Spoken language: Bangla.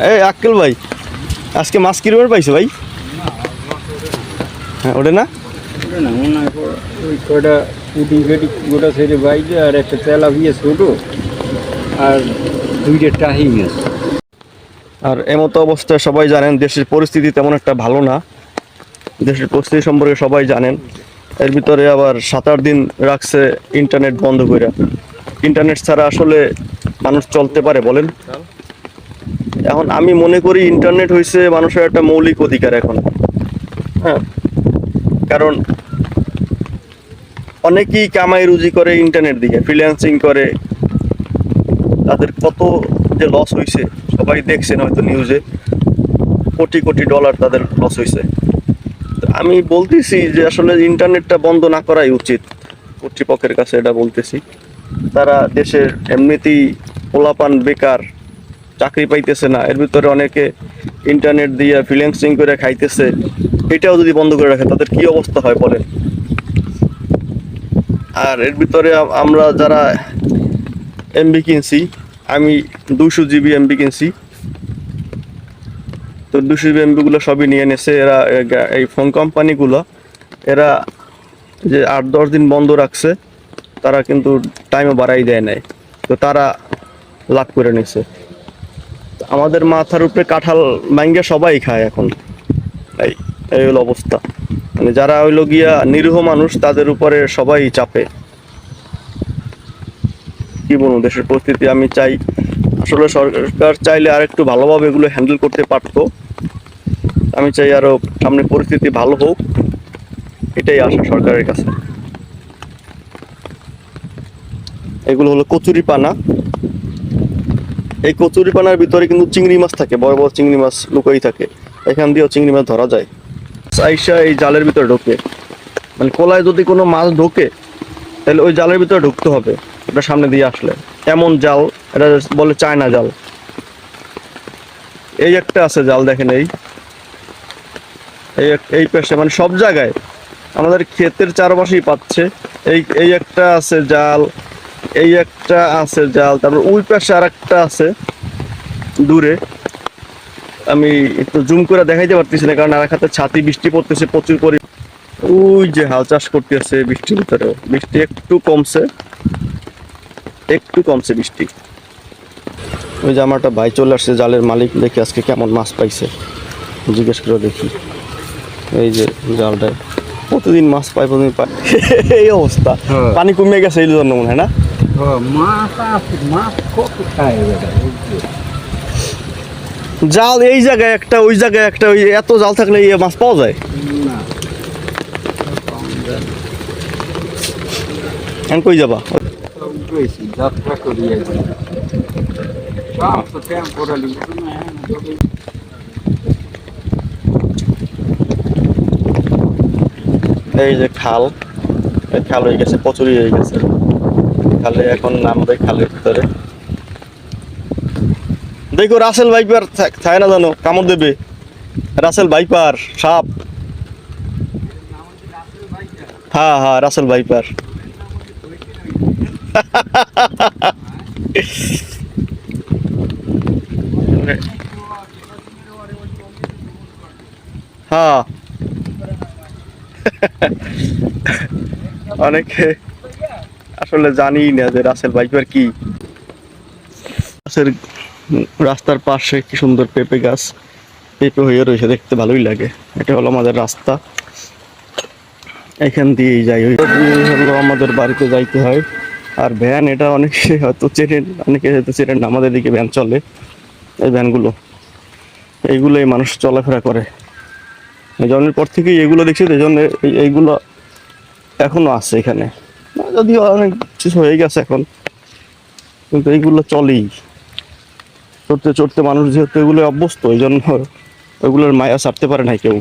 এই আক্কেল ভাই আজকে মাছ কিরমের পাইছো ভাই? হ্যাঁ ওটা না? না কো- ওই কটা পুটি কেটি গোটা ছেড়ে বাইরে আর একটা ছোটো আর দুইটা টাহি গেছে আর এমতো অবস্থায় সবাই জানেন দেশের পরিস্থিতি তেমন একটা ভালো না। দেশের পরিস্থিতি সম্পর্কে সবাই জানেন। এর ভিতরে আবার সাত আট দিন রাখছে ইন্টারনেট বন্ধ করে ইন্টারনেট ছাড়া আসলে মানুষ চলতে পারে বলেন? এখন আমি মনে করি ইন্টারনেট হয়েছে মানুষের একটা মৌলিক অধিকার এখন। হ্যাঁ? কারণ অনেকেই কামাই রুজি করে ইন্টারনেট দিয়ে ফ্রিল্যান্সিং করে। তাদের কত যে লস হয়েছে সবাই দেখছেন হয়তো নিউজে কোটি কোটি ডলার তাদের লস হয়েছে আমি বলতেছি যে আসলে ইন্টারনেটটা বন্ধ না করাই উচিত। কর্তৃপক্ষের কাছে এটা বলতেছি। তারা দেশের এমনিতেই পোলাপান বেকার। চাকরি পাইতেছে না। এর ভিতরে অনেকে ইন্টারনেট দিয়ে ফ্রিল্যান্সিং করে খাইতেছে। এটাও যদি বন্ধ করে রাখে, তাদের কি অবস্থা হয় বলেন? আর এর ভিতরে আমরা যারা এমবি কিনছি, আমি দুশো জিবি এমবি কিনছি। তো দুশো জিবি এমবি গুলো সবই নিয়ে নেছে। এরা এই ফোন কোম্পানিগুলো এরা যে আট দশ দিন বন্ধ রাখছে, তারা কিন্তু টাইমও বাড়াই দেয় নাই। তো তারা লাভ করে নিছে। আমাদের মাথার উপরে কাঁঠাল ব্যাঙ্গে সবাই খায় এখন। এই এই হলো অবস্থা। মানে যারা হইল গিয়া নিরীহ মানুষ, তাদের উপরে সবাই চাপে। কি বলব, দেশের পরিস্থিতি আমি চাই। আসলে সরকার চাইলে আর একটু ভালোভাবে এগুলো হ্যান্ডেল করতে পারতো। আমি চাই আরও সামনে পরিস্থিতি ভালো হোক। এটাই আশা সরকারের কাছে। এগুলো হলো কচুরি পানা এই কচুরি পানার ভিতরে কিন্তু চিংড়ি মাছ থাকে, বড় বড় চিংড়ি মাছ লুকাই থাকে। এখান দিয়েও চিংড়ি মাছ ধরা যায়। আইসা এই জালের ভিতরে ঢোকে। মানে কোলায় যদি কোনো মাছ ঢোকে, তাহলে ওই জালের ভিতরে ঢুকতে হবে ওটা সামনে দিয়ে আসলে। এমন জাল, এটা বলে চায়না জাল। এই একটা আছে জাল, দেখেন এই। এই পাশে মানে সব জায়গায় আমাদের ক্ষেতের চারপাশেই পাচ্ছে। এই এই একটা আছে জাল এই একটা আছে জাল তারপর ওই পাশে আর একটা আছে দূরে। আমি একটু জুম করে দেখাইতে পারতেছি না কারণ আর হাতে ছাতি বৃষ্টি পড়তেছে প্রচুর পরি ওই যে হাল চাষ করতেছে বৃষ্টির ভিতরেও বৃষ্টি একটু কমছে। একটু কমছে বৃষ্টি। ওই যে আমার একটা ভাই চলে আসছে জালের মালিক দেখি আজকে কেমন মাছ পাইছে। জিজ্ঞেস করে দেখি। এই যে জালটায়। প্রতিদিন মাছ পাই প্রতিদিন পাই। এই অবস্থা। হ্যাঁ। পানি কমে গেছে এই জন্য মনে হয় না? জাল এই জায়গায় একটা, ওই জায়গায় একটা, ওই এত জাল থাকলে এই মাছ পাওয়া যায়? কই যাবা? এই যে খাল খাল হয়ে গেছে প্রচুরই হয়ে গেছে। খালে, এখন নামবে খালের ভিতরে। দেখো, রাসেল ভাইপার থাক- না জানো? কামড় দেবে। রাসেল ভাইপার, সাপ। হ্যাঁ হ্যাঁ রাসেল ভাইপার। হ্যাঁ। অনেকে আসলে জানিই না যে রাসেল ভাইপার কি। রাস্তার পাশে কি সুন্দর পেঁপে গাছ। পেঁপে হয়ে রয়েছে, দেখতে ভালোই লাগে। এটা হলো আমাদের রাস্তা। এখান দিয়েই যাই হলো আমাদের বাড়িতে যাইতে হয়। আর ভ্যান, এটা অনেকে হয়তো চেনেন অনেকে হয়তো চেনেন না, আমাদের দিকে ভ্যান চলে। এই ভ্যানগুলো। এইগুলোই মানুষ চলাফেরা করে। জন্মের পর থেকেই এগুলো দেখছি এই জন্য এইগুলো এখনও আছে এখানে। যদিও অনেক কিছু হয়ে গেছে এখন। কিন্তু এইগুলো চলেই। চড়তে চড়তে মানুষ যেহেতু এগুলো অভ্যস্ত ওই জন্য ওইগুলোর মায়া ছাড়তে পারে না কেউ।